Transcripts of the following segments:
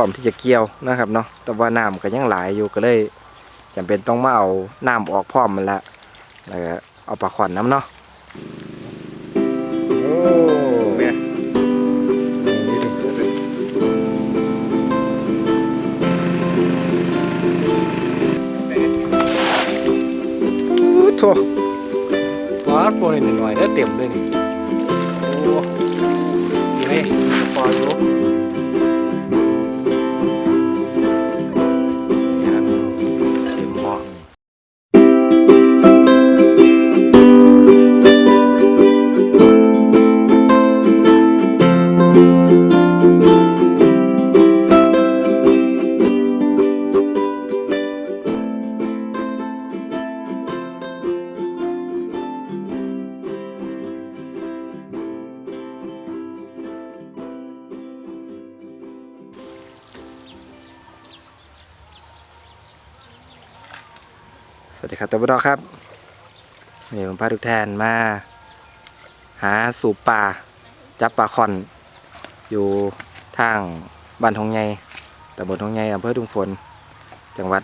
พร้อมที่จะเกี่ยวนะครับเนาะแต่ว่าน้ำก็ยังหลายอยู่ก็เลยจำเป็นต้องมาเอาน้ำออกพร้อมมันละแล้วก็เอาปลาขวัญน้ำเนาะโอ้เนี่ยโถว้าโปรนี่หน่อยๆได้อเต็มเลยนี่ สวัสดีครับตัวบดอครับวันนี้ผมพาทุกท่านมา หาสูบปลาจับปลาคอน อยู่ทางบ้านทองไงตำบลทองไงอำเภอดุงฝน จังหวัด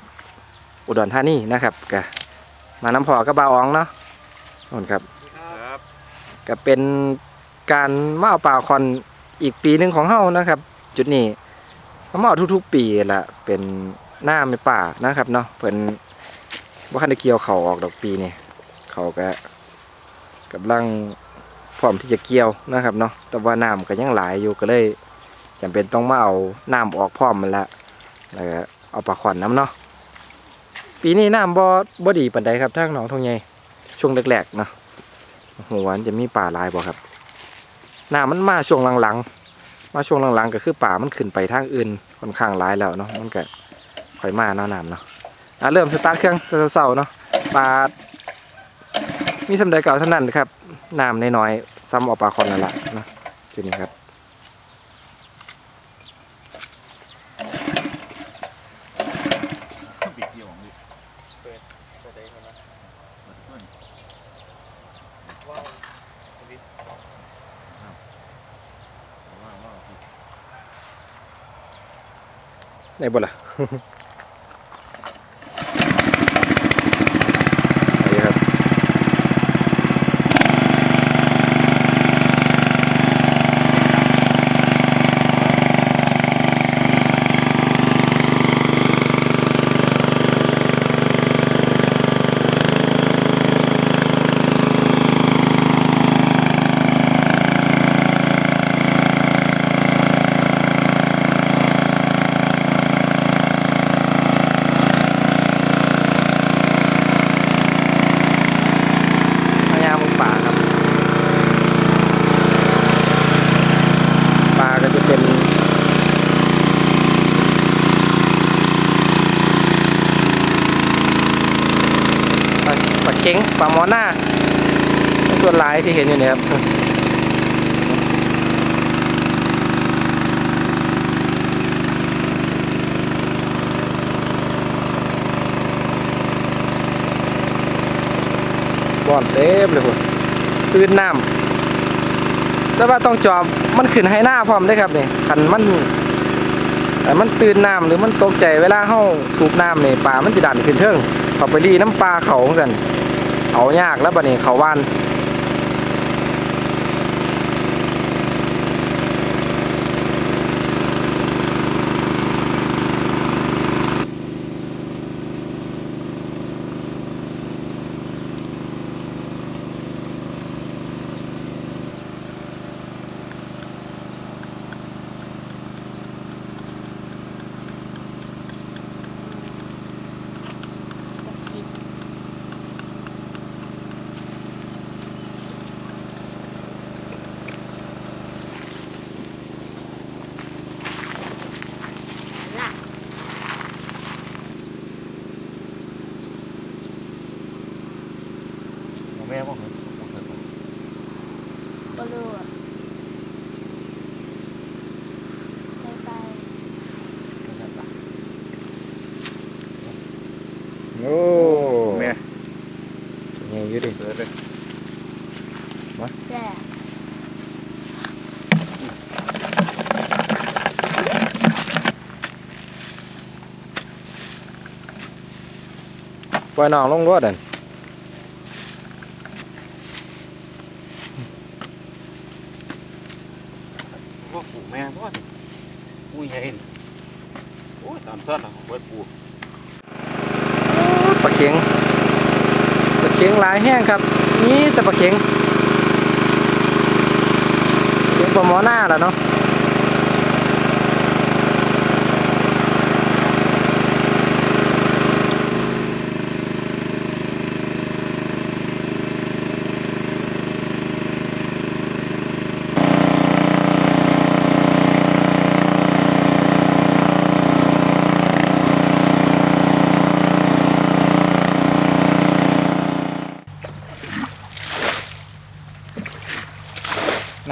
อุดรธานีนะครับกะมาน้ำพอกับบ่าวอองเนาะนู่นครับครับก็เป็นการมาเอาปลาคอนอีกปีหนึ่งของเฮานะครับ จุดนี้เขามาเอาทุกๆปีละเป็นหน้าไม่ป่านะครับเนาะเพิ่น ว่าคันได้เกี่ยวเขาออกดอกปีนี่เขาก็กำลังพร้อมที่จะเกี่ยวนะครับเนาะแต่ว่าน้ำก็ยังหลายอยู่ก็เลยจำเป็นต้องมาเอาน้ำออกพร้อมมันละแล้วก็เอาปลาขวัญน้ำเนาะปีนี้น้ำบ่บ่ดีปานใดครับทางหนองทงใหญ่ช่วงแรกๆเนาะหัวาจะมีป่าลายบ่ครับน้ำมันมาช่วงหลังๆมาช่วงหลังๆก็คือป่ามันขึ้นไปทางอื่นค่อนข้างหลายแล้วเนาะมันก็ค่อยมาเนาะน้ำเนาะ อะเริ่มสตาร์ทเครื่องเศร้าๆเนาะปลามีสำใดเก่าเท่านั้นครับน้ำน้อยๆซ้ำออกปลาคอนนั่นแหละนะจุดนี้ครับบิดเดี่ยวของดิเปิดเปิดได้ครับเปิดต้นบ่ล่ะ ไปครับ พญามุงป่าครับ ปลาก็จะเป็นปลาปลาเค็งปลาหมอหน้าส่วนหลาย ที่เห็นอยู่เนี่ยครับบ่อนเต็มเลยพุ่นตื่นน้ำแต่ว่าต้องจอมมันขึ้นให้หน้าพร้อมได้ครับนี่คันมันแต่มันตื่นน้ำหรือมันตกใจเวลาเฮาสูบน้ำนี่ปลามันจะดันขึ้นเทิงเขาไปรีน้ำปลาเขาเหมือนกันเอายากแล้วบัดนี้เขาว่าน ของแม่บอกเลยบอกเลยบอก บลูอะไปไป เลยบอก โอ้ แม่ ใหญ่อยู่ดิ เปิดเลย แก่ ปล่อยน้องลงรถนั่นว่าปูแม่ว่าปูใหญ่นี่โอ้ยตามสัตว์ละเบิดปูปลาเข็งปลาเข็งหลายแห้งครับ นี่แต่ปลาเข็งเข็งปลาหมอหน้าแล้วเนาะ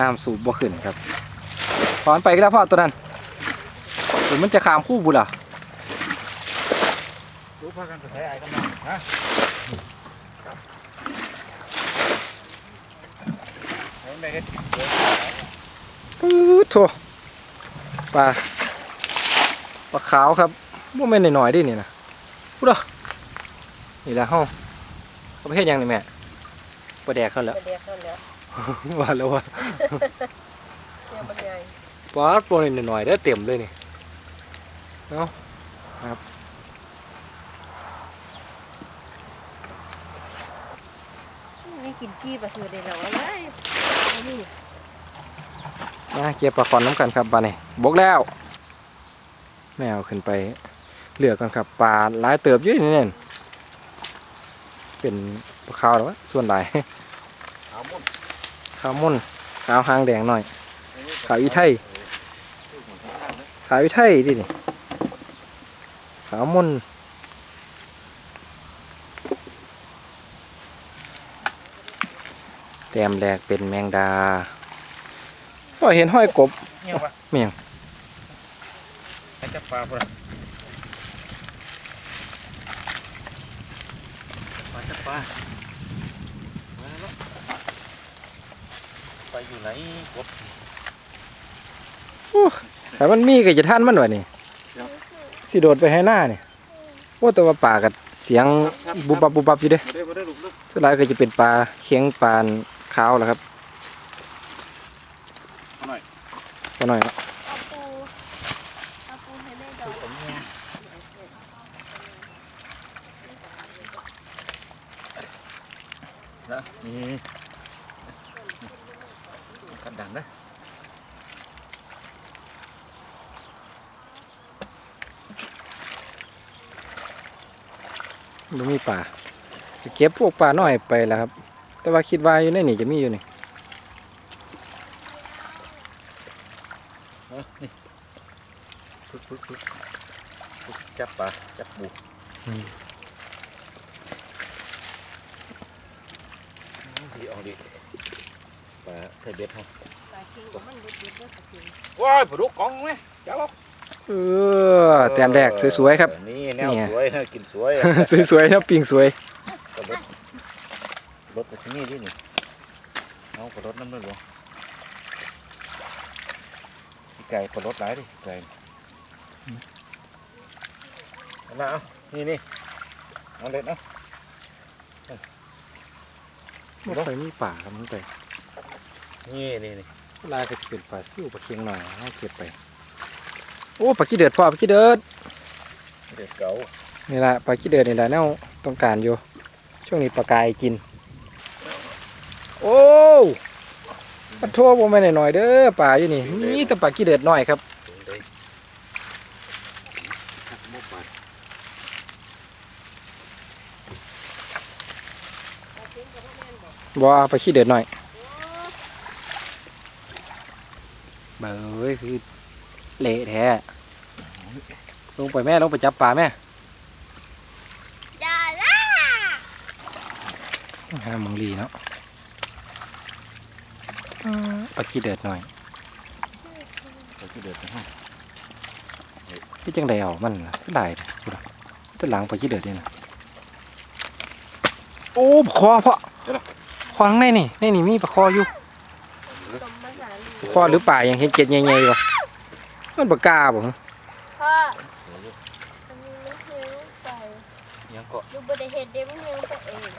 น้ำสูบบ่ขึ้นครับถอนไปก็แล้วพ่อตัวนั้นหรือมันจะขามคู่บุล่ะรู้พากันไปใช้ไอ้กันมาฮะเห็นได้เฮ็ดกินเบิดปื๊ดโถปลาปลาขาวครับบ่แม่นหน่อยๆเดินี่นะพูดอะนี่แหละเฮาเอาไปเฮ็ดหยังนี่แม่ปลาแดกเขาแล้ว เรียกเขาแล้วว่าแล้วว่าเนี่ยมันใหญ่ปลาตัวนี้หน่อยๆได้อเต็มเลยนี่เนาะนี่กินกี้ปลาคือเดี๋ยวเราอะไรนี่มาเก็บปลาคอนน้ำกันครับบานี่บกแล้วแม่เอาขึ้นไปเหลือกกันครับปลาหลายเติบอยู่นี่เนี่ยเป็นปลาขาวหรอวะส่วนหลายขาวมุ่น ขาวมุ่นขาวหางแดงหน่อย ขาวอีไทยขาวอีไทยดินี่ขาวมุ่นแต้มแรกเป็นแมงดาก็เห็นห้อยกบเงี้ยวะเมี่ยงไอ้จับปลาพุ่นน่ะปลาจับปลามาแล้ว ไปอยู่ไหนกบแต่มันมีก็จะท่านมันวะนี่สิโดดไปให้หน้านี่โอ้แต่ว่าป่ากับเสียงบุบบับบุบบับอยู่เด้บ่ได้บ่ได้ลูกลูกสุดท้ายก็จะเป็นปลาเคียงปลาขาวแหล้วครับเอาหน่อยก็หน่อยเนาะ เอาปูเอาปูให้แม่ดอก นะนี่กันดังนะ มันมีป่าจะเก็บพวกปลาน้อยไปแล้วครับ แต่ว่าคิดว่าอยู่ในนี่จะมีอยู่นี่เอานี่ปึ๊บปึ๊บปึ๊บปึ๊บจับปลาจับปูดีเอาดิปลาใส่เบ็ดเขาปลาเค็งมันเด็ดๆด้วยปลาเค็งว้ายปลาดุกกองไหมจับเอาเออแต้มแรกสวยๆครับ นี่แนวนี่ไงสวยนะกินสวย สวยๆครับปิงสวยกระรถรถไปที่นี่ดินี่เอากระรถน้ำมันหลวงพี่ไก่กระรถหลายดิไก่เอาละเอานี่นี่เอาเด็ดเอาไม่ค่อยมีป่าครับมันไปนี่นี่นี่เวลาก็จะเป็นปลาซิ่วปลาเคียงหน่อยให้เก็บไป โอ้ปลาขี้เดือดพ่อปลาขี้เดือด เด็ดเก๋านี่แหละปลาขี้เดือดนี่แหละแนวต้องการอยู่ ช่วงนี้ปลากายกิน โอ้ปลาทบ่แม่นหน่อยๆเด้อปลาอยู่นี่นี่แต่ปลาขี้เดือดหน้อยครับถึงได้หักมุกไปปลาเค็งกับพ่อแม่นบอกบ่ปลาขี้เดือดหน้อยเบ้ยคือเละแท้ ลงไปแม่ลงไปจับปลาแม่จ้าล่ะหาหมองลีเนาะอืมปลาขี้เดือดหน่อยไปที่เด็ดนะฮะพี่จังไดเอามันล่ะก็ได้นะพูดอะแต่หลังปลาขี้เดือดนี่นะโอ้ปลาคอเพาะคอข้างในนี่ในนี่มีปลาคออยู่ต้มมะขามปลาคอหรือปลาอย่างเห็นเจ็ดใหญ่ๆป่ะมันปลากาบ่ฮะ พ่ออันนี้ไม่คือลูกไก่ น ยังก็ ดู บริเหตุเดมันยังตัวเอง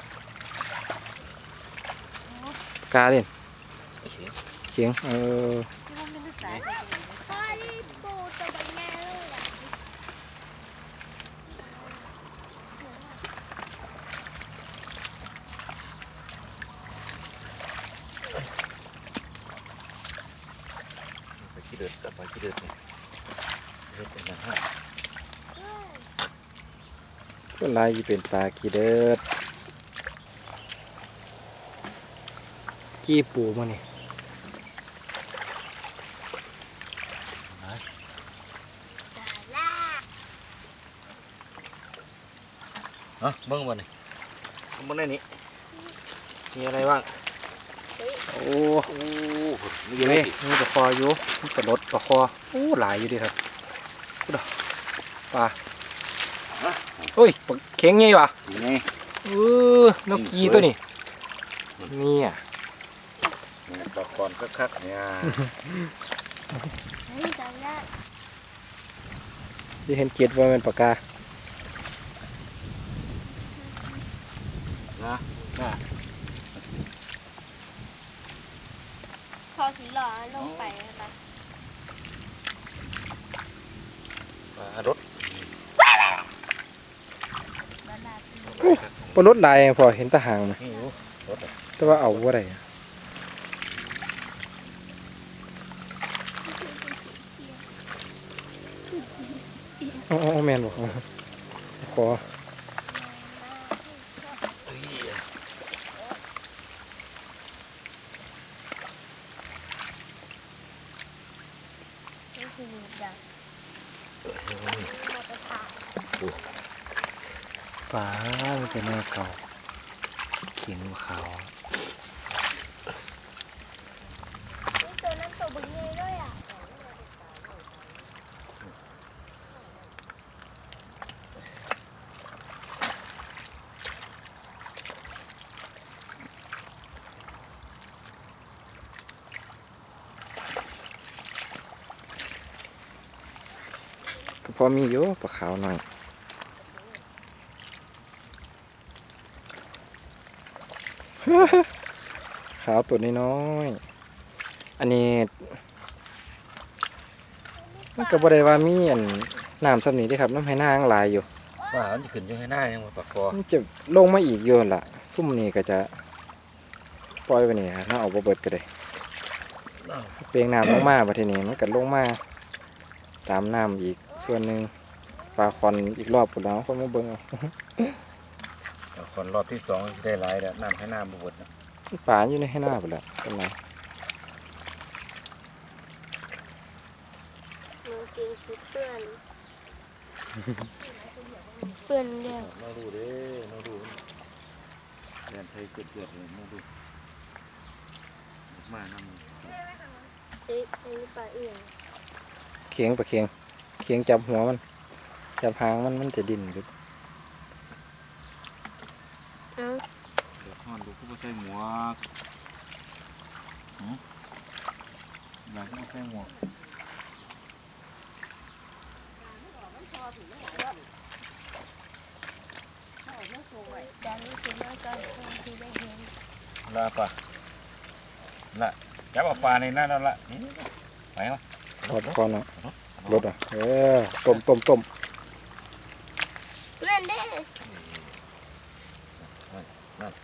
กาเล่นเขียงเออที่มันเป็นสายเฮ้ยปูตัวเป็นไงลยอะไปขี้เดือดกับไปขี้เดือดเนี่ยเฮ็ดเป็นอย่างนั้น ก็ลายสิเป็นปลากีเดิดกี้ปูมานี่ตาล่าฮะเบิ่งบ่นี่เบิ่งได้นี่มีอะไรบ้าง โอ้โอ้มีอยู่อะไรนี่มีปลาคออยู่มีปลารดปลาคอโอ้หลายอยู่ดิครับกูดอกปลา โอ้ยปลาเข็งไงวะอยู่ไงเออนกกีตัวนี้นี่อะเนี่ยปลาคอนคักๆเนี่ยเฮ้ยตาล่าที่เห็นเกล็ดว่ามันปากกานะน่ะพอสีหล่อลงไปปะปลารถ บ้าลาตี ปลารดลายพอเห็นตะหางไหมแต่ว่าเอาว่าไรอะอ๋อแมนบอกขอ เฮ้ย นี่คือดังมอเตอร์ไซค์ ปลามันจะแน่เก่าเขียนขาวนี่ตัวนั้นตัวบึ้งไงด้วยอะก็พอมีอยู่ปลาขาวหน่อย ขาวตัวน้อยๆอันนี้ มันก็บ่ได้ว่ามีอันน้ำสำนี้เด้อครับ น้ำให้นางหลายอยู่ ว่ามันขึ้นอยู่ให้หน้ายังว่าปลาคอมันจะลงมาอีกโยนนล่ะ ซุ่มนี่ก็จะ ปล่อยไปนี่ฮะถ้าเอาบ่เบิดก็ได้อ้าวเปลียงน้ำลงมาบัดทีนี้มันก็ลงมา ตามน้ำอีกส่วนหนึ่งปลาคอนอีกรอบพุ่นแล้วคนมาเบิ่งเอา ปลาคอนรอบที่สองสิได้หลายแล้วน้ำให้หน้าบ่หมดนะปลาอยู่ในให้หน้าพุ่นแล้วเป็นไรมือกินชุดเปื้อนเปื้อนเนี่ยมาดูเด้มาดูเรียนไทยเกิดๆเลยมาดูมานำเอ๊ะอันนี้ปลาเอียงเคียงปลาเคียงเคียงจับหัวมัน จับหางมันมันจะดิ้นอยู่ เอ้าเดี๋ยวห่อนดูก็บ่ใส่หมวกหืมอยากให้บ่ใส่หมวกแต่นี่คือน่าจะเป็นที่ได้เห็นลาปะละจับเอาปลาในนั้นแล้วละนี่ไปวะทอดก่อนนะรสอะเออต้มต้มต้มเล่นได้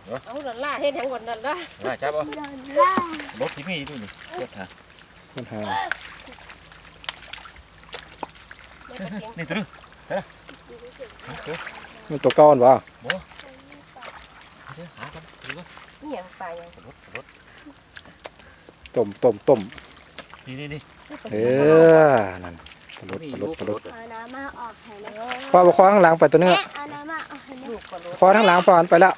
เดี๋ยวเอาหล่นล่าเฮ็ดทั้งหมดนั่นล่ะละจับเอาเดินล่ารถที่มีด้วยนี่รถฮะมันหาไม่กระเทียมนี่ตัวนึงเดี๋ยวมันตัวเก้าอันวะเดี๋ยวหากันดูกันนี่หยังปลาหยังรถรถต้มต้มต้มนี่นี่นี่เออนั่นปลารสปลารถรสปลารสเอาน้ำมาออกให้นะพ่อเอาคอข้างหลังไปตัวนึงแม่อะเอาน้ำมาออกให้นะลูกปลาโลคอข้างหลังพออันไปแล้ว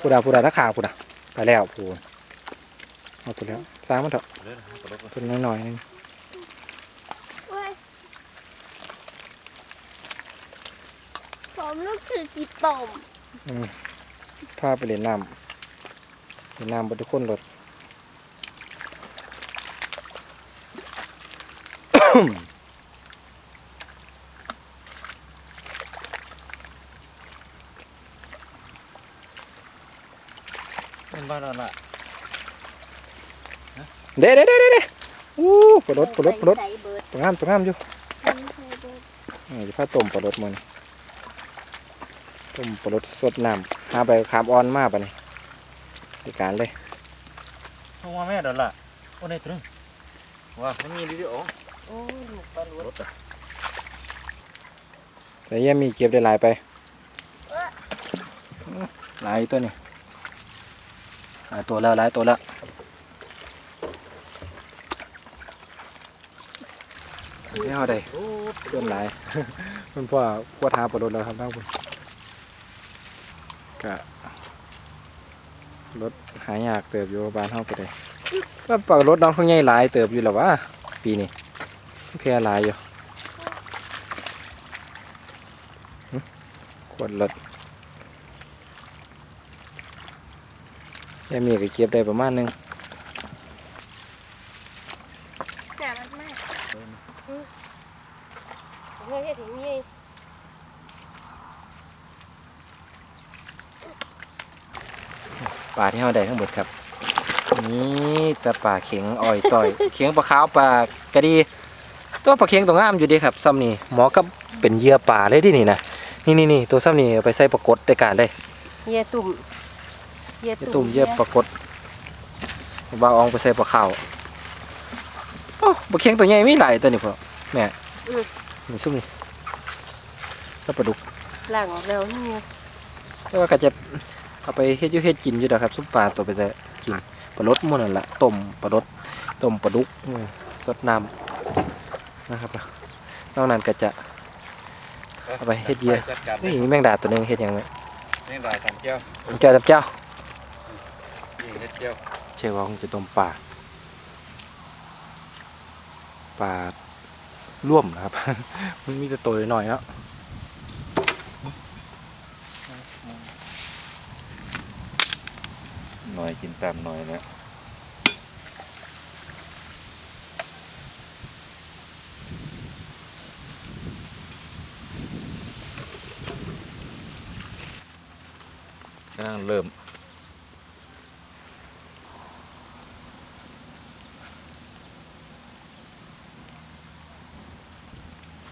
พูดาพูดานักข่าวพูดาไปแล้วพูดเอาตัวแล้วสร้างมันเถอะรถรถตัวน้อยๆนึงเว้ยผมลูกคือกีต่มอืมพาไปเล่นน้ำเล่นน้ำบนทุกคนรถ บ้านนั่นล่ะเด้เด้เด้เด้เด้อู้ปลาลดปลาลดปลาลดใส่เบิดตัวงามตัวงามอยู่ใส่ใส่เบิดนี่จะพาต้มปลาลดมันต้มปลาลดสดน้ำหาใบขามอ่อนมากปะนี่ดีการเลยโทรมาแม่เดี๋ยวล่ะโอ้ในตรึงว่ามันมีดีดีอ๋อโอ้ลูกปลาหลวรดถอะแต่ยังมีเก็บได้หลายไปหลายตัวนี่หลาย ตัวแล้วหลายตัวแล้วไม่เอาได้โอ้เพื่อนหลายเพื่อนพ่อพ่อท้าปลดแล้วครับท่านคุณกะรถหายากเติบอยู่บ้านเฮาไปเลยก็ปากรถน้องเขาใหญ่หลายเติบอยู่แล้ววะปีนี้แพร่หลายอยู่หึขวดรถ ยังมีก็เก็บได้ประมาณหนึงจ่ามันมากเฮ้ยเฮ็ดอย่างนี้ปลาที่เฮาได้ทั้งหมดครับ นี่แต่ปลาเข็งอ่อยต่อย เข็งปลาขาวปลากระดี ตัวปลาเค็งตัวงามอยู่เดีครับซ้ำนี่หมอกับเป็นเหยื่อป่าเลยดินี่นะนี่นี่นี่ตัวซ้ำนี่เอาไปใส่ปลากดในการเลยเหยื่อตุ่ม เหยื่อเหยื่อตุ่ตุ่มมเหยื่อปลากดบางเอองไปใส่ปลาขาวโอ้ปลาเค็งตัวใหญ่ไม่หลายตัวนี่พ่อแม่นี่ซุ่มนี่แล้วปลาดุกล้างออกแล้วนี่แล้วก็จะเอาไปเฮ็ดอยู่เฮ็ดกินอยู่ดอกครับซุปปลาตัวไปใส่กินปลาลดหมันนั่นละต้มปลาลดต้มปลาดุกอืมสดน้ำนะครับนอกนั้นก็จะเอาไปเฮ็ดเหยื่อจัดการนี่แมงดาตัวหนึงเฮ็ดหยังไงนี่ได้ทำเจ้าเจ้าจับเจ้า นี่เฮ็ดเจ้าเชื่อว่าคงจะต้มปลาปลาร่วมนะครับ มันมีแต่ตัวหน่อยๆเนาะหน่อยกินตามหน่อยแล้วกำลังเริ่ม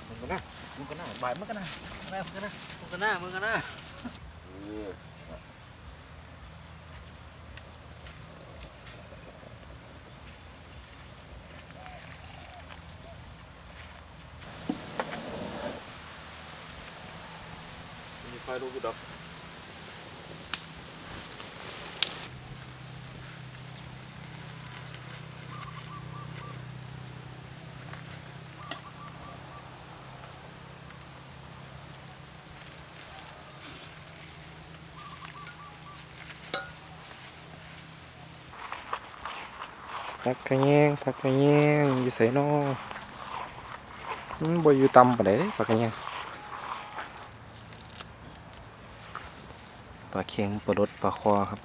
มึงก็น่ามึ งก็น่าบ่ายมึงก็น่ามึงก็น่ามึงก็น่ามึงก็น่า ผักกระแยงผักกระแยงอยู่ใส่นอมันบ่อยู่ต่ำปานใดเด้ผักกระแยงปลาเค็งปลาดดปลาคอครับ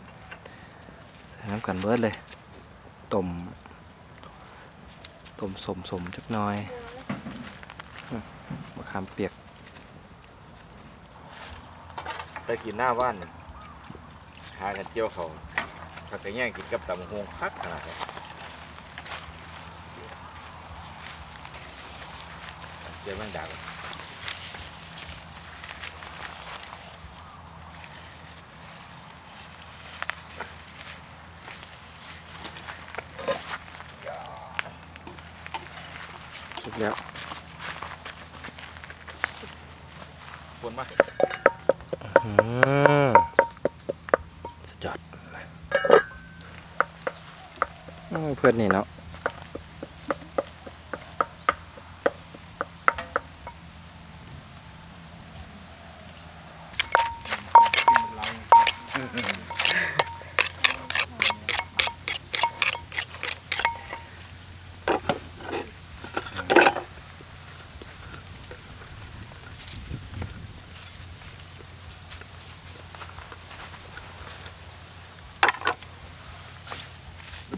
ใส่น้ำกันเบิดเลยต้มต้มสมสมจักหน่อยมะขามเปียกไปกินหน้าบ้านหากันเจียวเขาถ้าไปแย่งกินกับตำหงคักขนาดนี้ เจียวแมงดาก่อน สุกแล้ว ควรมา อืมสุดยอดโอ้ยเพื่อนนี่เนาะ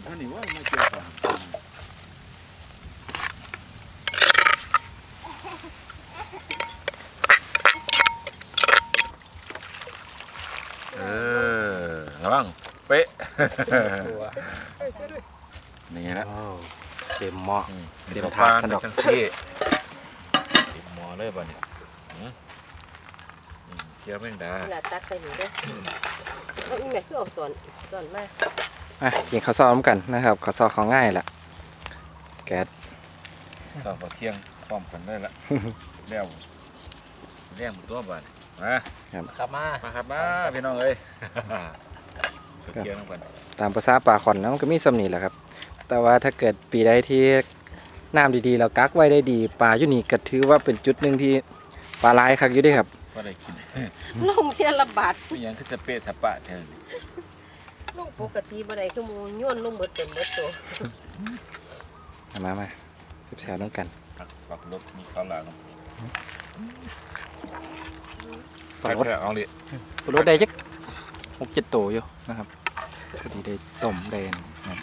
ท่านนี่ว่าไม่เจียวก่อนเออระวังเป๊ะ นี่นะเต็มหม้ออืมเตรียมข้วทาปลขนมจังซี่เต็มหม้อเลยบ่เนี่ยหืมอืมเกี๊ยวแมงดาเวลาตักไปหนูเด้อเอาอีแม่คือเอาสอนสอนมาอะกินข้าวซอยพร้อมกันนะครับข้าวซอยเขาง่ายแหละแก๊สตอนพอเที่ยงพร้อมกันได้ละแล้วเลี้ยงตัวบ้านมาขับมามาครับมาพี่น้องเอ้ย ไปเที่ยงน้ำกันตามภาษาปลาขอนนะมันก็มีสำนีแหละครับ แต่ว่าถ้าเกิดปีใดที่น้ำดีๆ เรากักไว้ได้ดีปลาอยู่นี่ก็ถือว่าเป็นจุดหนึ่งที่ปลาหลายคักอยู่เด้ครับก็ได้กินลงเทียนละบาทไม่ยังคือจะเปะสปะแทนลงปกติบ่ได้คือหมูย้อนลงเบิดเต็มเบิดตัวมามาแซ่บๆน้องกันปักปักรถมีข้าวหลามปลารสแค่เอาเลยปลารสได้จัก หกเจ็ดตัวอยู่นะครับพอดีได้ต้มได้อันนั้น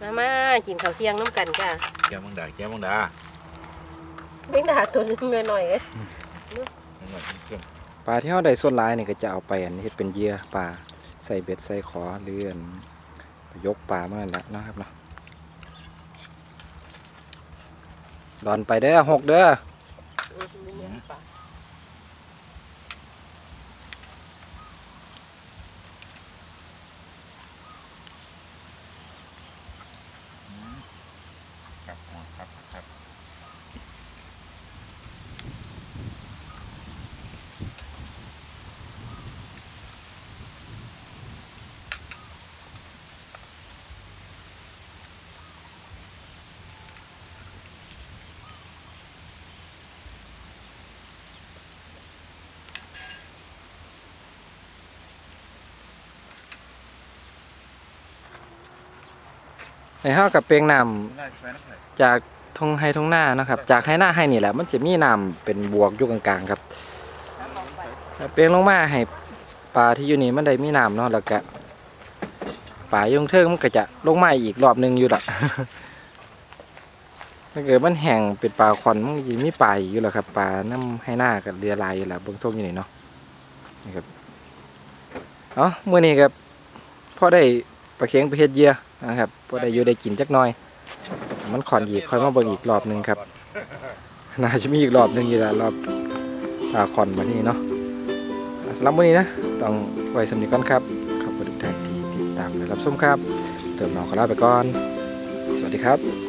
มามากินข้าวเที่ยงน้ำกันจ้ะแก้วมังดาแก้วมังดาไม่น่าตัวนึงหน่อยๆเอ้ยนั่นแหละเครื่องปลาที่เขาได้ส่วนหลายนี่ก็จะเอาไปอันเฮ็ดเป็นเหยื่อปลาใส่เบ็ดใส่ขอหรืออันยกปลามานั่นแหละเนาะครับเนาะดอนไปเด้อหกเด้ออืมมีเนี่ยปลา ครับครับครับ ในห้ากับเปียงน้ำจากทงไฮทงหน้านะครับ จากไฮหน้าไฮนี่แหละ มันจะมีน้ำเป็นบวกอยู่กลางๆครับเปียงลงมาให้ปลาที่อยู่นี่มันได้มีน้ำเนาะแล้วก็ปลายงเทิงมันก็จะลงมาอีกรอบหนึงอยู่ละถ้าเกิดมันแห้งเป็นปลาคอนมันจะมีปลาอีกอยู่แหละครับปลาน้ำให้หน้ากับเรือลายอยู่แหละเบื้องส้มอยู่นี่เนาะนี่ครับเอ๋อมื่อนี้ครับพอได้ปลาเค็งไปเฮ็ดเยือ นะครับพอได้อยู่ได้กินจักหน่อย มันขอนอีกคอยมาเบิ่งอีกรอบหนึ่งครับน่าจะมีอีกรอบหนึ่งอยู่แหละรอบปลาคอนวันนี้เนาะสำหรับวันนี้นะ ต้องไว้สำนึกก่อนครับ ขอบคุณทุกท่านที่ติดตามและรับชมครับ เติมน้องขอลาไปก่อน สวัสดีครับ